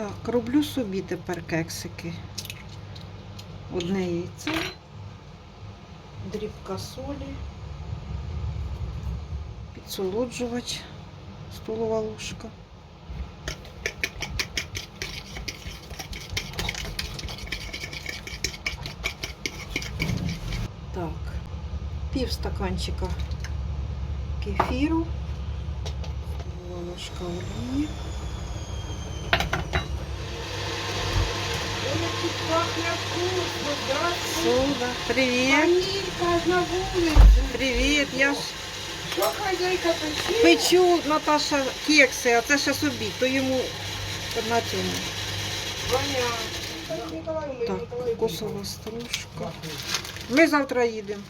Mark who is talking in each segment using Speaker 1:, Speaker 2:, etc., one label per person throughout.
Speaker 1: Так, роблю собі тепер кексики. Одне яйце, дрібка солі, підсолоджувач, столова ложка. Так, пів стаканчика кефіру, столова ложка олії.
Speaker 2: Тут пахне вкусно.
Speaker 1: Привіт. Я ж
Speaker 2: Що хазяйка пече?
Speaker 1: печу Наташа кекси, а це ще собі, то йому на цьому.
Speaker 2: Ми,
Speaker 1: Так, кокосова стружка. Ми завтра їдемо.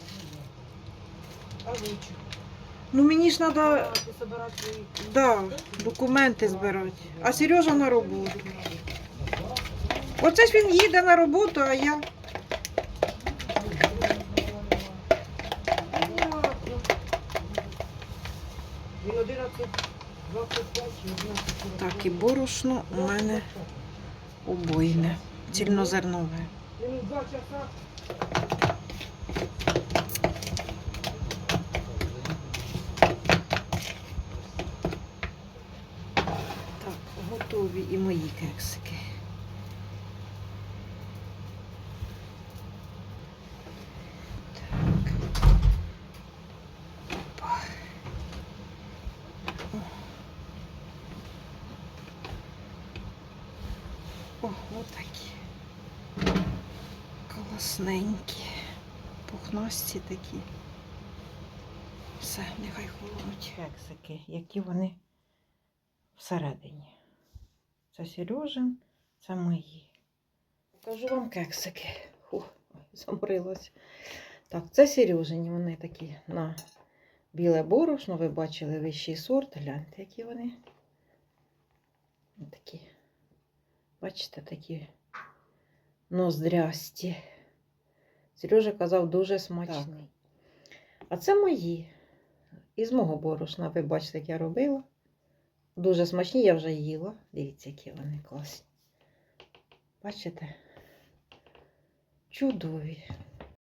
Speaker 1: Ну мені ж треба да, документи збирати. А Сережа на роботу. Оце ж він їде на роботу, а я.
Speaker 2: Понятно. Він 11, 25 чи 11.
Speaker 1: Так, і борошно у мене обойне. Цільнозернове.
Speaker 2: Він 2 часа.
Speaker 1: Так, готові і мої кексики. Отакі. Класненькі. Пухнасті такі. Все, нехай холодуть. Кексики, які вони всередині. Це Сережин, це мої. Покажу вам кексики. Фух, ой. Так, це Сережині, вони такі на біле борошно. Ви бачили вищий сорт. Гляньте, які вони. Такі. Бачите, такі ноздрясті. Сережа казав, дуже смачний. А це мої. Із мого борошна, ви бачите, як я робила. Дуже смачні, я вже їла. Дивіться, які вони класні. Бачите? Чудові.